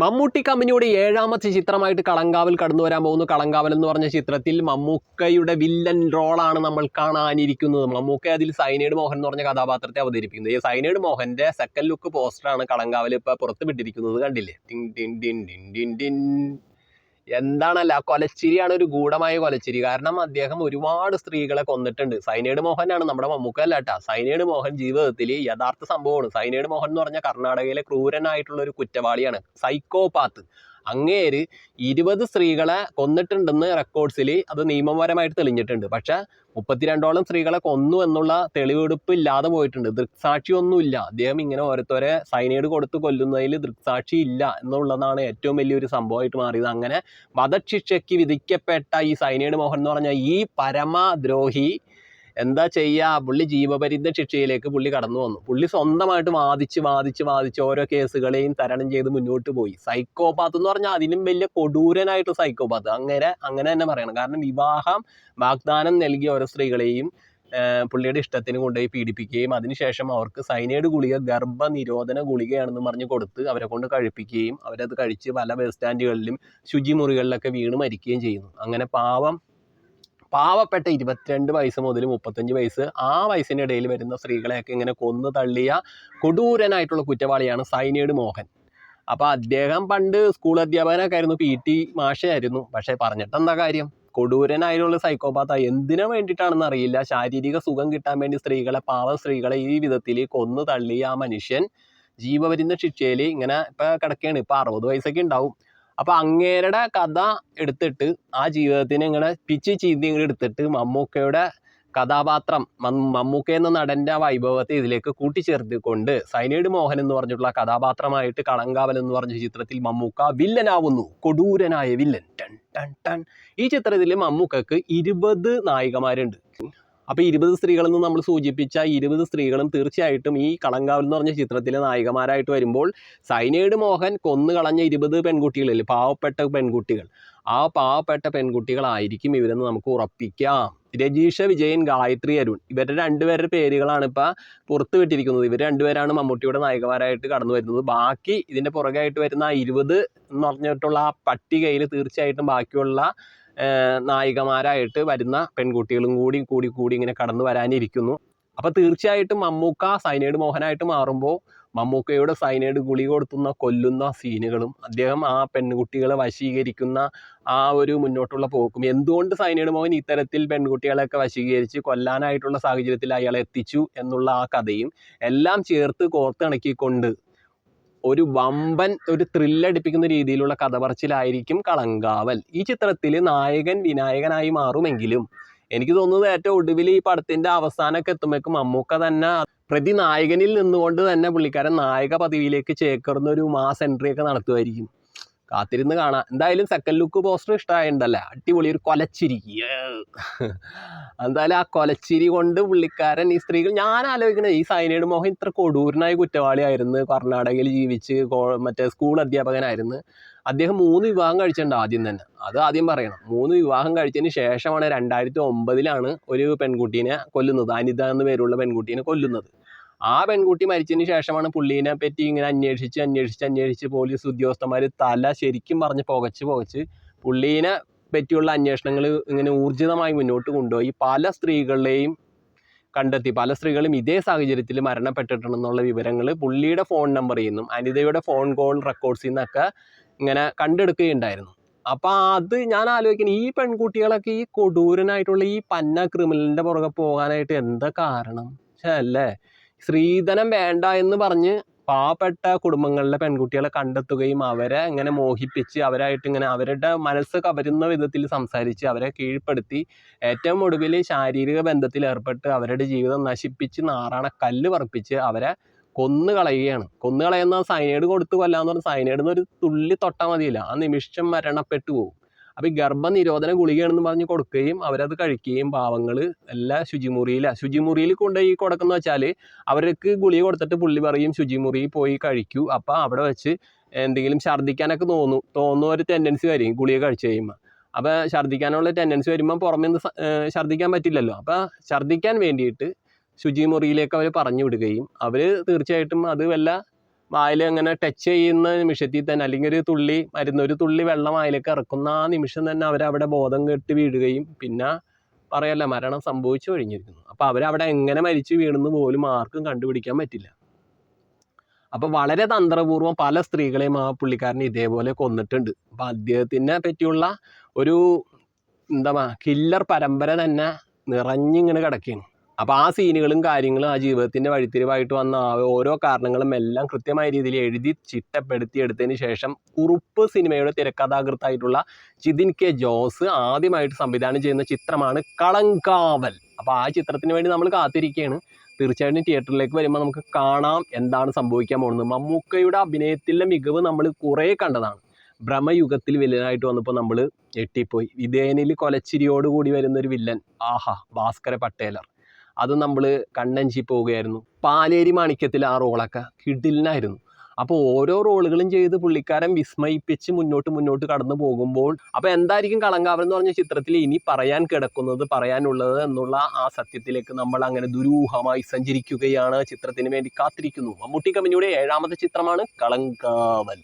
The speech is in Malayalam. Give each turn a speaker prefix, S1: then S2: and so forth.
S1: മമ്മൂട്ടി കമ്പനിയുടെ ഏഴാമത്തെ ചിത്രമായിട്ട് കളങ്കാവൽ കടന്നു വരാൻ പോകുന്നു. കളങ്കാവൽ എന്ന് പറഞ്ഞ ചിത്രത്തിൽ മമ്മൂക്കയുടെ വില്ലൻ റോളാണ് നമ്മൾ കാണാനിരിക്കുന്നത്. മമ്മൂക്ക അതിൽ സൈനേഡ് മോഹൻ എന്ന് പറഞ്ഞ കഥാപാത്രത്തെ അവതരിപ്പിക്കുന്നത്. ഈ സൈനേഡ് മോഹന്റെ സെക്കൻഡ് ലുക്ക് പോസ്റ്ററാണ് കളങ്കാവൽ ഇപ്പോൾ പുറത്ത് വിട്ടിരിക്കുന്നത് കണ്ടില്ലേ? ടിൻ ടിൻ ടിൻ ടിൻ ടിൻ ടിൻ. എന്താണല്ല കൊലച്ചിരിയാണ് ഒരു ഗൂഢമായ കൊലച്ചിരി. കാരണം അദ്ദേഹം ഒരുപാട് സ്ത്രീകളെ കൊന്നിട്ടുണ്ട്. സൈനേഡ് മോഹനാണ് നമ്മുടെ മമ്മൂക്ക അല്ല കേട്ടാ സൈനേഡ് മോഹൻ ജീവിതത്തിൽ യഥാർത്ഥ സംഭവമാണ്. സൈനേഡ് മോഹൻ എന്ന് പറഞ്ഞാൽ കർണാടകയിലെ ക്രൂരനായിട്ടുള്ള ഒരു കുറ്റവാളിയാണ്. സൈക്കോപാത്ത്. അങ്ങേര് ഇരുപത് സ്ത്രീകളെ കൊന്നിട്ടുണ്ടെന്ന് റെക്കോർഡ്സിൽ അത് നിയമപരമായിട്ട് തെളിഞ്ഞിട്ടുണ്ട്. പക്ഷേ മുപ്പത്തിരണ്ടോളം സ്ത്രീകളെ കൊന്നു എന്നുള്ള തെളിവെടുപ്പ് ഇല്ലാതെ പോയിട്ടുണ്ട് ദൃക്സാക്ഷിയൊന്നുമില്ല അദ്ദേഹം ഇങ്ങനെ ഓരോരുത്തരെ സൈനൈഡ് കൊടുത്ത് കൊല്ലുന്നതിൽ ദൃക്സാക്ഷി ഇല്ല എന്നുള്ളതാണ് ഏറ്റവും വലിയൊരു സംഭവമായിട്ട് മാറിയത്. അങ്ങനെ വധശിക്ഷയ്ക്ക് വിധിക്കപ്പെട്ട ഈ സൈനൈഡ് മോഹൻ എന്ന് പറഞ്ഞ ഈ പരമദ്രോഹി എന്താ ചെയ്യുക പുള്ളി ജീവപര്യന്ത ശിക്ഷയിലേക്ക് പുള്ളി കടന്നു വന്നു. പുള്ളി സ്വന്തമായിട്ട് വാദിച്ച് വാദിച്ച് വാദിച്ച് ഓരോ കേസുകളെയും തരണം ചെയ്ത് മുന്നോട്ട് പോയി. സൈക്കോപാത്ത് എന്ന് പറഞ്ഞാൽ അതിലും വലിയ കൊടൂരനായിട്ട് സൈക്കോപാത്ത് അങ്ങനെ അങ്ങനെ തന്നെ പറയണം. കാരണം വിവാഹം വാഗ്ദാനം നൽകിയ ഓരോ സ്ത്രീകളെയും പുള്ളിയുടെ ഇഷ്ടത്തിന് കൊണ്ടുപോയി പീഡിപ്പിക്കുകയും അതിനുശേഷം അവർക്ക് സൈനൈഡ് ഗുളിക ഗർഭനിരോധന ഗുളികയാണെന്ന് പറഞ്ഞ് കൊടുത്ത് അവരെ കൊണ്ട് കഴിപ്പിക്കുകയും അവരത് കഴിച്ച് പല ബസ് സ്റ്റാൻഡുകളിലും ശുചിമുറികളിലൊക്കെ വീണ് മരിക്കുകയും ചെയ്യുന്നു. അങ്ങനെ പാവം പാവപ്പെട്ട ഇരുപത്തിരണ്ട് വയസ്സ് മുതൽ മുപ്പത്തഞ്ച് വയസ്സ് ആ വയസ്സിനിടയിൽ വരുന്ന സ്ത്രീകളെയൊക്കെ ഇങ്ങനെ കൊന്നു തള്ളിയ കൊടൂരനായിട്ടുള്ള കുറ്റവാളിയാണ് സൈനേഡ് മോഹൻ. അപ്പോൾ അദ്ദേഹം പണ്ട് സ്കൂൾ അധ്യാപകനൊക്കെ ആയിരുന്നു പി ടി മാഷയായിരുന്നു. പക്ഷേ പറഞ്ഞിട്ട് എന്താ കാര്യം? കൊടൂരനായിട്ടുള്ള സൈക്കോപാത്ത എന്തിനു വേണ്ടിയിട്ടാണെന്ന് അറിയില്ല. ശാരീരിക സുഖം കിട്ടാൻ വേണ്ടി സ്ത്രീകളെ പാവ സ്ത്രീകളെ ഈ വിധത്തിൽ കൊന്നു തള്ളിയ ആ മനുഷ്യൻ ജീവപര്യന്ത ശിക്ഷയിൽ ഇങ്ങനെ ഇപ്പം കിടക്കുകയാണ് ഇപ്പം അറുപത് വയസ്സൊക്കെ ഉണ്ടാവും. അപ്പൊ അങ്ങേരുടെ കഥ എടുത്തിട്ട് ആ ജീവിതത്തിനെ ഇങ്ങനെ പിച്ച് ചീന്തി ഇങ്ങനെ എടുത്തിട്ട് മമ്മൂക്കയുടെ കഥാപാത്രം മമ്മൂക്ക എന്ന നടന്റെ ആ വൈഭവത്തെ ഇതിലേക്ക് കൂട്ടിച്ചേർത്തിക്കൊണ്ട് സൈനൈഡ് മോഹൻ എന്ന് പറഞ്ഞിട്ടുള്ള കഥാപാത്രമായിട്ട് കളങ്കാവൽ എന്ന് പറഞ്ഞ ചിത്രത്തിൽ മമ്മൂക്ക വില്ലനാവുന്നു കൊടൂരനായ വില്ലൻ. ടൺ ടൺ ടൺ. ഈ ചിത്രത്തിൽ മമ്മൂക്കക്ക് ഇരുപത് നായികമാരുണ്ട്. അപ്പൊ ഇരുപത് സ്ത്രീകളെന്ന് നമ്മൾ സൂചിപ്പിച്ച ഇരുപത് സ്ത്രീകളും തീർച്ചയായിട്ടും ഈ കളങ്കാവൽ എന്ന് പറഞ്ഞ ചിത്രത്തിലെ നായികമാരായിട്ട് വരുമ്പോൾ സൈനേഡ് മോഹൻ കൊന്നു കളഞ്ഞ ഇരുപത് പെൺകുട്ടികളല്ലേ പാവപ്പെട്ട പെൺകുട്ടികൾ. ആ പാവപ്പെട്ട പെൺകുട്ടികളായിരിക്കും ഇവരെന്ന് നമുക്ക് ഉറപ്പിക്കാം. രജീഷ വിജയൻ ഗായത്രി അരുൺ ഇവരുടെ രണ്ടുപേരുടെ പേരുകളാണ് ഇപ്പൊ പുറത്തു വിട്ടിരിക്കുന്നത് ഇവർ രണ്ടുപേരാണ് മമ്മൂട്ടിയുടെ നായകന്മാരായിട്ട് കടന്നു വരുന്നത്. ബാക്കി ഇതിന്റെ പുറകായിട്ട് വരുന്ന ആ ഇരുപത് എന്ന് പറഞ്ഞിട്ടുള്ള ആ പട്ടികയിൽ തീർച്ചയായിട്ടും ബാക്കിയുള്ള നായികമാരായിട്ട് വരുന്ന പെൺകുട്ടികളും കൂടി കൂടി കൂടി ഇങ്ങനെ കടന്നു വരാനിരിക്കുന്നു. അപ്പൊ തീർച്ചയായിട്ടും മമ്മൂക്ക സൈനൈഡ് മോഹനായിട്ട് മാറുമ്പോൾ മമ്മൂക്കയുടെ സൈനേഡ് ഗുളി കൊടുത്തുന്ന കൊല്ലുന്ന സീനുകളും അദ്ദേഹം ആ പെൺകുട്ടികളെ വശീകരിക്കുന്ന ആ ഒരു മുന്നോട്ടുള്ള പോക്കും. എന്തുകൊണ്ട് സൈനേഡ് മോഹൻ ഇത്തരത്തിൽ പെൺകുട്ടികളെയൊക്കെ വശീകരിച്ച് കൊല്ലാനായിട്ടുള്ള സാഹചര്യത്തിൽ അയാളെ എത്തിച്ചു എന്നുള്ള ആ കഥയും എല്ലാം ചേർത്ത് കോർത്തിണക്കിക്കൊണ്ട് ഒരു വമ്പൻ ഒരു ത്രില്ലടിപ്പിക്കുന്ന രീതിയിലുള്ള കഥ പറച്ചിലായിരിക്കും കളങ്കാവൽ. ഈ ചിത്രത്തിൽ നായകൻ വിനായകനായി മാറുമെങ്കിലും എനിക്ക് തോന്നുന്നത് ഏറ്റവും ഒടുവിൽ ഈ പടത്തിന്റെ അവസാനമൊക്കെ എത്തുമ്പോഴേക്കും മമ്മൂക്ക തന്നെ പ്രതി നായകനിൽ നിന്നുകൊണ്ട് തന്നെ പുള്ളിക്കാരൻ നായക പദവിയിലേക്ക് ചേക്കേറുന്ന ഒരു മാസ് എൻട്രി ഒക്കെ നടത്തുമായിരിക്കും. കാത്തിരുന്ന് കാണാം. എന്തായാലും സെക്കൻഡ് ലുക്ക് പോസ്റ്റർ ഇഷ്ടമായിട്ടുണ്ടല്ലേ അടിപൊളി ഒരു കൊലച്ചിരി. എന്തായാലും ആ കൊലച്ചിരി കൊണ്ട് പുള്ളിക്കാരൻ ഈ സ്ത്രീകൾ ഞാൻ ആലോചിക്കണേ ഈ സൈനൈഡ് മോഹൻ ഇത്ര കൊടൂരനായ കുറ്റവാളിയായിരുന്നു. കർണാടകയിൽ ജീവിച്ച് മറ്റേ സ്കൂൾ അധ്യാപകനായിരുന്നു. അദ്ദേഹം മൂന്ന് വിവാഹം കഴിച്ചിട്ടുണ്ട് ആദ്യം തന്നെ. അത് ആദ്യം പറയണം. മൂന്ന് വിവാഹം കഴിച്ചതിന് ശേഷമാണ് രണ്ടായിരത്തി ഒമ്പതിലാണ് ഒരു പെൺകുട്ടീനെ കൊല്ലുന്നത്. അനിത എന്ന പേരുള്ള പെൺകുട്ടീനെ കൊല്ലുന്നത്. ആ പെൺകുട്ടി മരിച്ചതിന് ശേഷമാണ് പുള്ളീനെ പറ്റി ഇങ്ങനെ അന്വേഷിച്ച് അന്വേഷിച്ച് അന്വേഷിച്ച് പോലീസ് ഉദ്യോഗസ്ഥന്മാർ തല ശരിക്കും പറഞ്ഞ് പുകച്ച് പുകച്ച് പുള്ളീനെ പറ്റിയുള്ള അന്വേഷണങ്ങൾ ഇങ്ങനെ ഊർജിതമായി മുന്നോട്ട് കൊണ്ടുപോയി. പല സ്ത്രീകളെയും കണ്ടെത്തി. പല സ്ത്രീകളും ഇതേ സാഹചര്യത്തിൽ മരണപ്പെട്ടിട്ടുണ്ടെന്നുള്ള വിവരങ്ങൾ പുള്ളിയുടെ ഫോൺ നമ്പറിൽ നിന്നും അനിതയുടെ ഫോൺ കോൾ റെക്കോർഡ്സിൽ നിന്നൊക്കെ ഇങ്ങനെ കണ്ടെടുക്കുകയുണ്ടായിരുന്നു. അപ്പോൾ അത് ഞാൻ ആലോചിക്കുന്നത് ഈ പെൺകുട്ടികളൊക്കെ ഈ കൊടൂരനായിട്ടുള്ള ഈ പന്ന ക്രിമിനലിന്റെ പുറകെ പോകാനായിട്ട് എന്താ കാരണം? അല്ലേ? സ്ത്രീധനം വേണ്ട എന്ന് പറഞ്ഞ് പാവപ്പെട്ട കുടുംബങ്ങളിലെ പെൺകുട്ടികളെ കണ്ടെത്തുകയും അവരെ ഇങ്ങനെ മോഹിപ്പിച്ച് അവരായിട്ട് ഇങ്ങനെ അവരുടെ മനസ്സ് കവരുന്ന വിധത്തിൽ സംസാരിച്ച് അവരെ കീഴ്പ്പെടുത്തി ഏറ്റവും ഒടുവിൽ ശാരീരിക ബന്ധത്തിൽ ഏർപ്പെട്ട് അവരുടെ ജീവിതം നശിപ്പിച്ച് നാറാണ കല്ല് പറപ്പിച്ച് അവരെ കൊന്നു കളയുകയാണ്. കൊന്നു കളയുന്ന സൈനൈഡ് കൊടുത്തു കൊല്ലാന്ന് പറഞ്ഞാൽ സൈനൈഡ് ഒരു തുള്ളി തൊട്ടാൽ മതിയില്ല. ആ നിമിഷം മരണപ്പെട്ടു പോകും അപ്പോൾ ഈ ഗർഭനിരോധന ഗുളികയാണെന്ന് പറഞ്ഞ് കൊടുക്കുകയും അവരത് കഴിക്കുകയും പാവങ്ങൾ എല്ലാ ശുചിമുറിയില ശുചിമുറിയിൽ കൊണ്ടുപോയി കൊടുക്കുന്ന വെച്ചാൽ അവർക്ക് ഗുളിക കൊടുത്തിട്ട് പുള്ളി പറയും ശുചിമുറിയിൽ പോയി കഴിക്കൂ. അപ്പോൾ അവിടെ വെച്ച് എന്തെങ്കിലും ഛർദ്ദിക്കാനൊക്കെ തോന്നും തോന്നുന്ന ഒരു ടെൻഡൻസി വരും ഗുളിക കഴിച്ച് കഴിയുമ്പോൾ അപ്പോൾ ഛർദ്ദിക്കാനുള്ള ടെൻഡൻസി വരുമ്പോൾ പുറമേ നിന്ന് ഛർദ്ദിക്കാൻ പറ്റില്ലല്ലോ. അപ്പോൾ ഛർദ്ദിക്കാൻ വേണ്ടിയിട്ട് ശുചിമുറിയിലേക്ക് അവർ പറഞ്ഞു വിടുകയും അവർ തീർച്ചയായിട്ടും അത് വല്ല വായിൽ അങ്ങനെ ടച്ച് ചെയ്യുന്ന നിമിഷത്തിൽ തന്നെ അല്ലെങ്കിൽ ഒരു തുള്ളി മരുന്ന് ഒരു തുള്ളി വെള്ളം വായിലേക്ക് ഇറക്കുന്ന ആ നിമിഷം തന്നെ അവരവിടെ ബോധം കെട്ട് വീഴുകയും പിന്നെ പറയല്ല മരണം സംഭവിച്ചു കഴിഞ്ഞിരിക്കുന്നു. അപ്പോൾ അവരവിടെ എങ്ങനെ മരിച്ചു വീണെന്ന് പോലും ആർക്കും കണ്ടുപിടിക്കാൻ പറ്റില്ല. അപ്പോൾ വളരെ തന്ത്രപൂർവം പല സ്ത്രീകളെയും ആ പുള്ളിക്കാരൻ ഇതേപോലെ കൊന്നിട്ടുണ്ട്. അപ്പോൾ അദ്ദേഹത്തിനെ പറ്റിയുള്ള ഒരു എന്താ കില്ലർ പരമ്പര തന്നെ നിറഞ്ഞിങ്ങനെ കിടക്കുകയാണ്. അപ്പോൾ ആ സീനുകളും കാര്യങ്ങളും ആ ജീവിതത്തിന്റെ വഴിത്തിരിവായിട്ട് വന്ന ഓരോ കാരണങ്ങളും എല്ലാം കൃത്യമായ രീതിയിൽ എഴുതി ചിട്ടപ്പെടുത്തി എടുത്തതിന് ശേഷം കുറുപ്പ് സിനിമയുടെ തിരക്കഥാകൃത്തായിട്ടുള്ള ചിതിൻ കെ ജോസ് ആദ്യമായിട്ട് സംവിധാനം ചെയ്യുന്ന ചിത്രമാണ് കളങ്കാവൽ. അപ്പോൾ ആ ചിത്രത്തിന് വേണ്ടി നമ്മൾ കാത്തിരിക്കുകയാണ് തീർച്ചയായിട്ടും തിയേറ്ററിലേക്ക് വരുമ്പോൾ നമുക്ക് കാണാം എന്താണ് സംഭവിക്കാൻ പോകുന്നത്. മമ്മൂക്കയുടെ അഭിനയത്തിലെ മികവ് നമ്മൾ കുറേ കണ്ടതാണ്. ഭ്രമയുഗത്തിൽ വില്ലനായിട്ട് വന്നപ്പോൾ നമ്മൾ ഞെട്ടിപ്പോയി. വിധേയനിൽ കൊലച്ചിരിയോടുകൂടി വരുന്ന ഒരു വില്ലൻ. ആഹാ ഭാസ്കര പട്ടേലർ. അത് നമ്മൾ കണ്ണഞ്ചി പോവുകയായിരുന്നു. പാലേരി മാണിക്യത്തിൽ ആ റോളൊക്കെ കിഡിലിനായിരുന്നു അപ്പോൾ ഓരോ റോളുകളും ചെയ്ത് പുള്ളിക്കാരൻ വിസ്മയിപ്പിച്ച് മുന്നോട്ട് മുന്നോട്ട് കടന്നു പോകുമ്പോൾ അപ്പോൾ എന്തായിരിക്കും കളങ്കാവൽ എന്ന് പറഞ്ഞ ചിത്രത്തിൽ ഇനി പറയാൻ കിടക്കുന്നത് പറയാനുള്ളത് എന്നുള്ള ആ സത്യത്തിലേക്ക് നമ്മൾ അങ്ങനെ ദുരൂഹമായി സഞ്ചരിക്കുകയാണ് ചിത്രത്തിന് വേണ്ടി കാത്തിരിക്കുന്നു. മമ്മൂട്ടി കമ്പനിയുടെ ഏഴാമത്തെ ചിത്രമാണ് കളങ്കാവൽ.